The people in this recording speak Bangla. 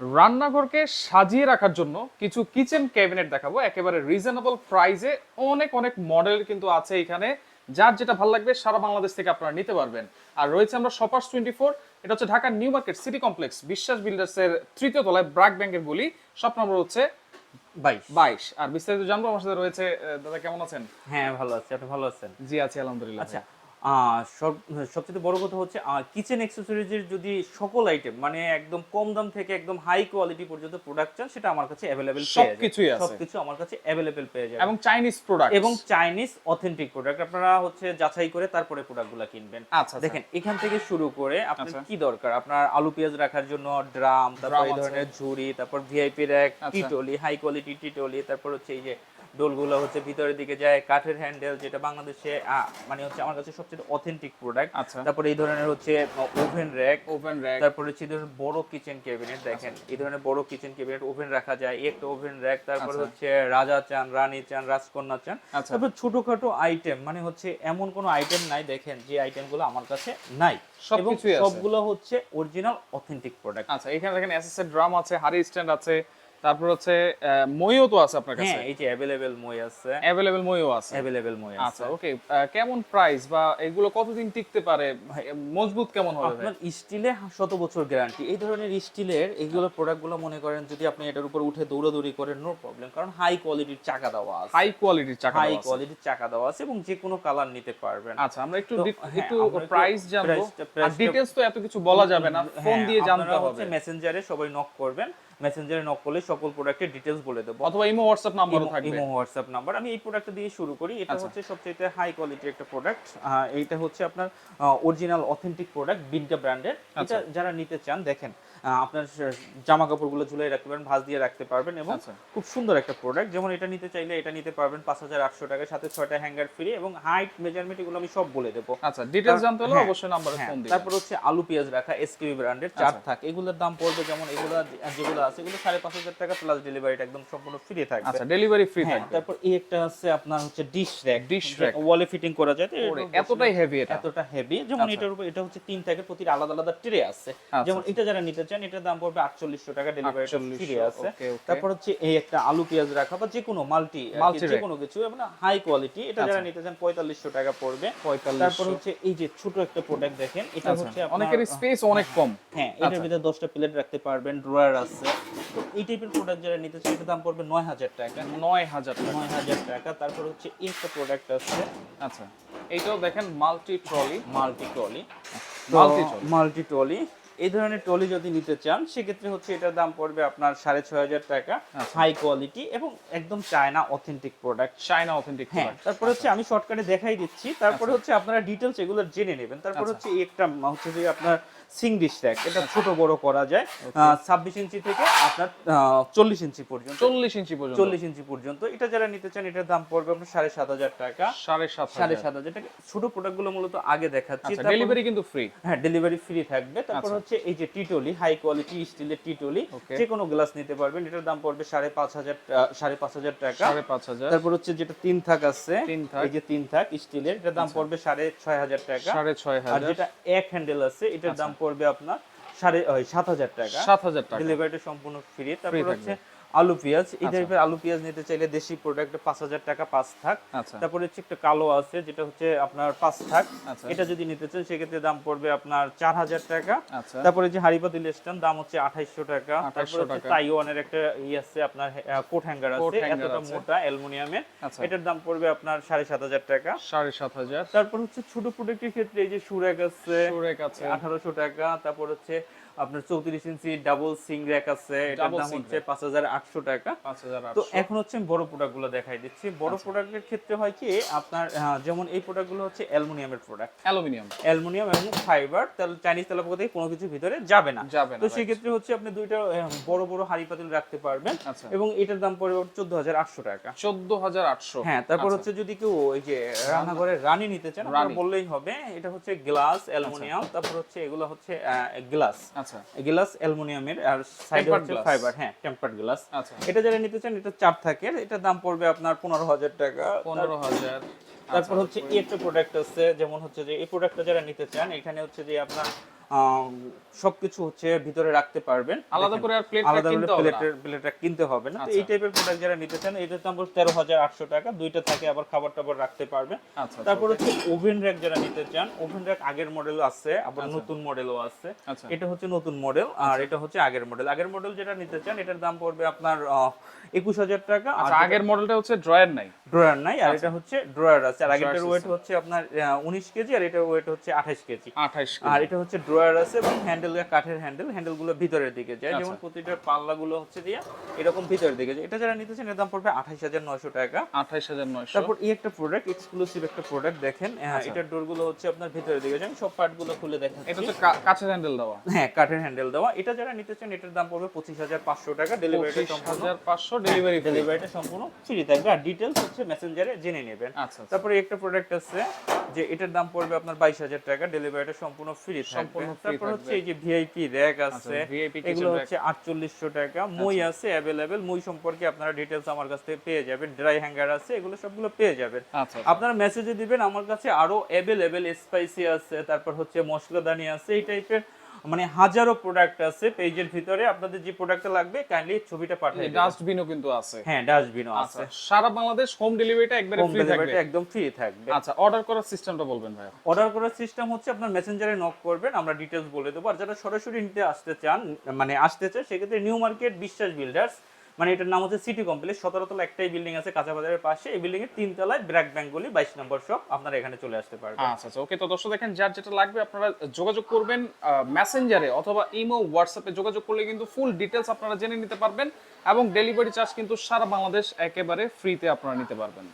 রান্নাঘরকে সাজিয়ে রাখার জন্য কিছু কিচেন ক্যাবিনেট দেখাবো। একেবারে রিজনেবল প্রাইসে অনেক অনেক মডেল কিন্তু আছে এখানে যার যেটা ভালো লাগবে সারা বাংলাদেশ থেকে আপনারা নিতে পারবেন। আর রয়েছে আমরা শপার্স টোয়েন্টি ফোর এটা হচ্ছে ঢাকার নিউ মার্কেট সিটি কমপ্লেক্স বিশ্বাস বিল্ডার্সের তৃতীয় তলায় ব্রাক ব্যাংকের বলি সব নম্বর হচ্ছে বাইশ। বাইশ। আর বিস্তারিত জানব আমার সাথে রয়েছে দাদা কেমন আছেন? হ্যাঁ ভালো আছি। আপনি ভালো আছেন? জি আছি আলহামদুলিল্লাহ আচ্ছা সব সবচেয়ে বড় কথা হচ্ছে কিচেন অ্যাক্সেসরিজের যদি সকল আইটেম মানে একদম কম দাম থেকে একদম হাই কোয়ালিটি পর্যন্ত প্রোডাক্ট চান সেটা আমার কাছে অ্যাভেলেবেল সবকিছুই আছে। সবকিছু আমার কাছে অ্যাভেলেবেল পেয়ে যাবেন এবং চাইনিজ প্রোডাক্ট এবং চাইনিজ অথেন্টিক প্রোডাক্ট আপনারা হচ্ছে যাচাই করে তারপরে প্রোডাক্টগুলো কিনবেন আচ্ছা আচ্ছা। দেখেন এখান থেকে শুরু করে আপনার আচ্ছা। কি দরকার আপনার আলু পেঁয়াজ রাখার জন্য ড্রাম তারপর এই ধরনের ঝুড়ি তারপর ভিআইপি র্যাক আচ্ছা। টিটলি হাই কোয়ালিটি টিটলি তারপর হচ্ছে এই যে ডোলগুলো হচ্ছে ভিতরের দিকে যায় কাঠের হ্যান্ডেল যেটা বাংলাদেশে মানে হচ্ছে আমার কাছে সবচেয়ে অথেন্টিক প্রোডাক্ট আচ্ছা। তারপর এই ধরনের হচ্ছে ওভেন র্যাক ওপেন র্যাক তারপর হচ্ছে এই ধরনের বড় কিচেন ক্যাবিনেট দেখেন। এই ধরনের বড় কিচেন ক্যাবিনেট ওভেন রাখা যায় একটা ওভেন র্যাক তারপর আচ্ছা। হচ্ছে রাজা চান রানী চান রাজকন্যা চান। আচ্ছা। তারপর ছোটখাটো আইটেম মানে হচ্ছে এমন কোনো আইটেম নাই দেখেন যে আইটেমগুলো আমার কাছে নাই। এবং আছে। সবগুলো হচ্ছে অরিজিনাল অথেন্টিক প্রোডাক্ট আচ্ছা এখানে দেখেন এসএস এর ড্রাম আছে হাড়ি স্ট্যান্ড আছে তারপর হচ্ছে মইও তো আছে আপনার কাছে? হ্যাঁ এই যে অ্যাভেলেবেল মই আছে। অ্যাভেলেবল মইও আছে। অ্যাভেলেবেল মই আছে। আচ্ছা ওকে কেমন প্রাইস বা এগুলো কতদিন টিকতে পারে? মজবুত কেমন হবে আপনার স্টিলে শত বছর গ্যারান্টি এই ধরনের স্টিলের এইগুলো প্রোডাক্টগুলো মনে করেন যদি আপনি এটার উপর উঠে দৌড়াদৌড়ি করেন নো প্রবলেম কারণ হাই কোয়ালিটির চাকা দেওয়া আছে। হাই কোয়ালিটির চাকা হাই কোয়ালিটির চাকা দেওয়া আছে এবং যে কোনো কালার নিতে পারবেন। আচ্ছা আমরা একটু হ্যাঁ, একটু প্রাইস জানব। আর ডিটেইলস তো এত কিছু বলা যাবে না। ফোন হ্যাঁ, দিয়ে জানতে হবে। মেসেঞ্জারে সবাই নক করবেন। মেসেঞ্জারে নক করলে সকল প্রোডাক্টের ডিটেলস বলে দেবো। অথবা ইমো হোয়াটসঅ্যাপ নাম্বারও থাকবে। ইমো হোয়াটসঅ্যাপ নাম্বার আমি এই প্রোডাক্ট দিয়ে শুরু করি। এটা আচ্ছা। হচ্ছে সবচেয়ে হাই কোয়ালিটির একটা প্রোডাক্ট এইটা হচ্ছে আপনার অরিজিনাল অথেন্টিক প্রোডাক্ট বিনকা ব্র্যান্ডের এটা। যারা নিতে চান দেখেন আপনার জামা কাপড়গুলো ঝুলিয়ে রাখতে পারেন ভাঁজ দিয়ে রাখতে পারবেন এবং আচ্ছা। খুব সুন্দর একটা প্রোডাক্ট যেমন এটা নিতে চাইলে এটা নিতে পারবেন পাঁচ হাজার আটশো টাকার সাথে ছয়টা হ্যাঙ্গার ফ্রি এবং হাইট মেজারমেন্ট এগুলো আমি সব বলে দেবো। আচ্ছা ডিটেইলস জানতে হলে হ্যাঁ, অবশ্যই নাম্বারে ফোন দিন তারপর হচ্ছে আলু পেঁয়াজ রাখা এসকিউবি ব্র্যান্ডের চার আচ্ছা। থাক। এগুলোর দাম পড়বে যেমন এগুলো যেগুলো আছে এগুলো সাড়ে পাঁচ হাজার টাকা প্লাস ডেলিভারিটা একদম সম্পূর্ণ ফ্রি থাকবে। আচ্ছা ডেলিভারি ফ্রি হ্যাঁ থাকবে। তারপর এই একটা আছে আপনার হচ্ছে ডিশ র্যাক Dish র্যাক ওয়ালে ফিটিং করা যায় এতটাই হেভি এটা। এতটা হেভি যেমন আচ্ছা। এটার উপর এটা হচ্ছে তিন থাকের প্রতি আলাদা আলাদা ট্রে আছে। যেমন এটা যারা নিতে চান এটার দাম পড়বে আটচল্লিশশো টাকা ডেলিভারি 4800 ফ্রি আছে। তারপর হচ্ছে এই একটা আলু পেঁয়াজ রাখা বা যে কোনো মাল্টি যে কোনো কিছু মানে হাই কোয়ালিটি এটা যারা আচ্ছা। নিতে চান পঁয়তাল্লিশশো টাকা পড়বে। 4500 তারপর হচ্ছে এই যে ছোট একটা প্রোডাক্ট দেখেন এটা আচ্ছা, হচ্ছে অনেকের স্পেস অনেক কম। হ্যাঁ এটার আচ্ছা। ভিতরে দশটা প্লেট রাখতে পারবেন ড্রয়ার আছে। তো এই টাইপের প্রোডাক্ট যারা নিতে চান এটার দাম পড়বে নয় হাজার টাকা। নয় হাজার টাকা। নয় হাজার টাকা। তারপর হচ্ছে এই একটা প্রোডাক্ট আছে। আচ্ছা। এইটাও দেখেন multi trolley. Multi trolley. Multi trolley. এই ধরনের ট্রলি যদি নিতে চান সেক্ষেত্রে হচ্ছে এটার দাম পড়বে আপনার সাড়ে ছয় হাজার টাকা আচ্ছা। হাই কোয়ালিটি এবং একদম China authentic product China authentic হ্যাঁ তারপরে হচ্ছে আমি শর্টকাটে দেখাই দিচ্ছি। তারপরে হচ্ছে আপনারা ডিটেলস এগুলো জেনে নেবেন। তারপর আচ্ছা। হচ্ছে একটা হচ্ছে যে আপনার সিং ডিশ র্যাক এটা ছোট বড় করা যায়। ছাব্বিশ ইঞ্চি থেকে আপনার চল্লিশ ইঞ্চি পর্যন্ত। চল্লিশ ইঞ্চি পর্যন্ত। চল্লিশ ইঞ্চি পর্যন্ত। এটা যারা নিতে চান এটার দাম পড়বে আপনার সাড়ে সাত হাজার টাকা। সাড়ে সাত সাড়ে সাত হাজার টাকা। ছোট প্রোডাক্টগুলো মূলত আগে দেখাচ্ছি। আচ্ছা ডেলিভারি কিন্তু ফ্রি হ্যাঁ ডেলিভারি ফ্রি থাকবে। তারপর আচ্ছা। হচ্ছে এই যে টিটলি হাই কোয়ালিটি স্টিলের টিটলি। যে কোনো গ্লাস নিতে পারবেন। এটার দাম পড়বে সাড়ে পাঁচ হাজার সাড়ে পাঁচ হাজার টাকা। সাড়ে পাঁচ হাজার। তারপর হচ্ছে যেটা তিন থাক আছে তিন থাক। এই যে তিন থাক স্টিলের এটার দাম পড়বে সাড়ে ছয় হাজার টাকা। সাড়ে ছয় আর হাজার যেটা এক হ্যান্ডেল আছে এটার দাম পড়বে আপনার সাড়ে সাত হাজার টাকা। সাত হাজার টাকা। ডেলিভারিটা সম্পূর্ণ ফ্রি তারপর হচ্ছে আলু পেঁয়াজ এই আচ্ছা। টাইপের আলু পেঁয়াজ নিতে চাইলে দেশি প্রোডাক্ট পাঁচ হাজার টাকা পাঁচ থাক। আচ্ছা। তারপরে হচ্ছে একটা কালো আছে যেটা হচ্ছে আপনার পাঁচ থাক। আচ্ছা। এটা যদি নিতে চান সেক্ষেত্রে দাম পড়বে আপনার চার হাজার টাকা। আচ্ছা। তারপরে যে হারিপাতিল স্ট্যান্ড দাম হচ্ছে আঠাইশশো টাকা। তারপরে তাইওয়ানের একটা ই আছে আপনার কোট হ্যাঙ্গার আছে। এতটা মোটা অ্যালুমিনিয়ামের। আচ্ছা। এটার দাম পড়বে আপনার সাড়ে সাত হাজার টাকা। সাড়ে সাত হাজার। তারপর হচ্ছে ছোট প্রোডাক্টের ক্ষেত্রে এই যে সুরেক আছে সুরেক আছে। আঠারোশো টাকা। তারপর হচ্ছে আপনার চৌত্রিশ ইঞ্চি ডাবল সিং র্যাক আছে এটার দাম হচ্ছে পাঁচ হাজার আটশো টাকা। তো এখন হচ্ছে আমি বড় প্রোডাক্টগুলো দেখাই দিচ্ছি। বড় আচ্ছা। প্রোডাক্টের ক্ষেত্রে হয় কি আপনার যেমন এই প্রোডাক্টগুলো হচ্ছে অ্যালুমিনিয়ামের প্রোডাক্ট অ্যালুমিনিয়াম। অ্যালুমিনিয়াম এবং ফাইবার তাহলে চাইনিজ তেলাপোকা থেকে কোনো কিছু ভিতরে যাবে না। যাবে না তো. সেক্ষেত্রে হচ্ছে আপনি দুইটা বড় বড় হাড়ি পাতিল রাখতে পারবেন আচ্ছা। এবং এটার দাম পড়বে চোদ্দ হাজার আটশো টাকা। চোদ্দ হাজার আটশো। হ্যাঁ তারপর আচ্ছা। হচ্ছে যদি কেউ ওই যে রান্নাঘরে রানি নিতে চান বললেই হবে এটা হচ্ছে গ্লাস অ্যালুমিনিয়াম তারপর হচ্ছে এগুলো হচ্ছে গ্লাস। আচ্ছা। গ্লাস অ্যালুমিনিয়ামের আর সাইডে হচ্ছে ফাইবার হ্যাঁ টেম্পার্ড গ্লাস আচ্ছা। এটা যারা নিতে চান এটা চাপ থাকে। এটার দাম পড়বে আপনার পনেরো হাজার টাকা। পনেরো হাজার। তারপর হচ্ছে এই একটা প্রোডাক্ট আছে যেমন হচ্ছে যে এই প্রোডাক্টটা যারা নিতে চান এখানে হচ্ছে যে আপনার সবকিছু হচ্ছে ভিতরে রাখতে পারবেন। আলাদা করে আর প্লেট আলাদা করে কিনতে হবে না? প্লেটের প্লেটটা কিনতে হবে না। এই আচ্ছা। টাইপের প্রোডাক্ট যারা নিতে চান এটার দাম পড়ছে তেরো হাজার আটশো টাকা। দুইটা থাকে আবার খাবার টাবার রাখতে পারবেন। আচ্ছা তারপর হচ্ছে ওভেন র্যাক যারা নিতে চান ওভেন র্যাক আগের মডেলও আছে আবার নতুন মডেলও আছে। আচ্ছা। এটা হচ্ছে নতুন মডেল আর এটা হচ্ছে আগের মডেল আগের মডেল যেটা নিতে চান এটার দাম পড়বে আপনার একুশ হাজার টাকা। আর আচ্ছা আগের মডেলটা হচ্ছে ড্রয়ার নাই। ড্রয়ার নাই আর এটা হচ্ছে ড্রয়ার আছে। আর আগেরটার ওয়েট হচ্ছে আপনার উনিশ কেজি আর এটার ওয়েট হচ্ছে আঠাশ কেজি। আঠাইশ আর এটা হচ্ছে ড্রয়ার আছে এবং হ্যান্ডেল কাঠের হ্যান্ডেল হ্যান্ডেলগুলো ভিতরের দিকে যায়। আচ্ছা। যেমন প্রতিটার পাল্লা গুলো হচ্ছে দিয়ে এরকম ভিতরের দিকে যায়। এটা যারা নিতে চান এর দাম পড়বে আঠাশ হাজার নয়শো টাকা। আঠাইশ হাজার নয়শো। তারপর এই একটা প্রোডাক্ট এক্সক্লুসিভ একটা প্রোডাক্ট দেখেন। আহ, আচ্ছা। এটার ডোরগুলো হচ্ছে আপনার ভিতরের দিকে যায়। সব পার্টগুলো খুলে দেখেন এটা হচ্ছে কা- কাঁচের হ্যান্ডেল দেওয়া। হ্যাঁ কাঠের হ্যান্ডেল দেওয়া। এটা যারা নিতে চান এটার দাম পড়বে পঁচিশ হাজার পাঁচশো টাকা। সম্পূর্ণ হাজার পাঁচশো ডেলিভারি ডেলিভারিটা সম্পূর্ণ ফ্রি থাকবে। আর ডিটেলস হচ্ছে মেসেঞ্জারে জেনে নেবেন। আচ্ছা আচ্ছা। তারপরে একটা প্রোডাক্ট আছে যে এটার দাম পড়বে আপনার বাইশ হাজার টাকা। ডেলিভারিটা সম্পূর্ণ ফ্রি সম্পূর্ণ তারপর হচ্ছে এই যে ভিআইপি র্যাক আছে এগুলো হচ্ছে আটচল্লিশশো টাকা। মই আছে अवेलेबल মই সম্পর্কে আপনারা ডিটেলস আমার কাছ থেকে পেয়ে যাবেন। ড্রাই হ্যাঙ্গার আছে এগুলো সবগুলো পেয়ে যাবেন। আচ্ছা আপনারা মেসেজে দিবেন আমার কাছে আরও অ্যাভেলেবেল স্পাইসি আছে তারপর হচ্ছে মশলাদানি আছে এই টাইপের মানে হাজারো প্রোডাক্ট আছে পেজের ভিতরে। আপনাদের যে প্রোডাক্টটা লাগবে কাইন্ডলি ছবিটা পাঠিয়ে দিন ডাস্টবিনও কিন্তু আছে। হ্যাঁ ডাস্টবিনও আচ্ছা আছে। সারা বাংলাদেশ হোম ডেলিভারিটা একবারে ফ্রি থাকবে। একদম ফ্রি থাকবে। আচ্ছা অর্ডার করার সিস্টেমটা বলবেন ভাই অর্ডার করার সিস্টেম হচ্ছে আপনার মেসেঞ্জারে নক করবেন আমরা ডিটেইলস বলে দেবো। আর যারা সরাসরি নিতে আসতে চান মানে আসতে চান সেক্ষেত্রে নিউ মার্কেট বিশ্বাস বিল্ডার্স মানে এটার নাম হচ্ছে সিটি কমপ্লেক্স। সতেরো তলা একটাই বিল্ডিং আছে কাঁচা বাজারের পাশে। এই বিল্ডিং এর তিন তলায় ব্র্যাক ব্যাঙ্কগুলি বাইশ নম্বর শপ আপনারা এখানে চলে আসতে পারবেন। আচ্ছা আচ্ছা ওকে, তো দর্শক দেখেন, যার যেটা লাগবে আপনারা যোগাযোগ করবেন মেসেঞ্জারে অথবা ইমো হোয়াটসঅ্যাপে যোগাযোগ করলে কিন্তু ফুল ডিটেলস আপনারা জেনে নিতে পারবেন এবং ডেলিভারি চার্জ কিন্তু সারা বাংলাদেশ একেবারে ফ্রিতে আপনারা নিতে পারবেন।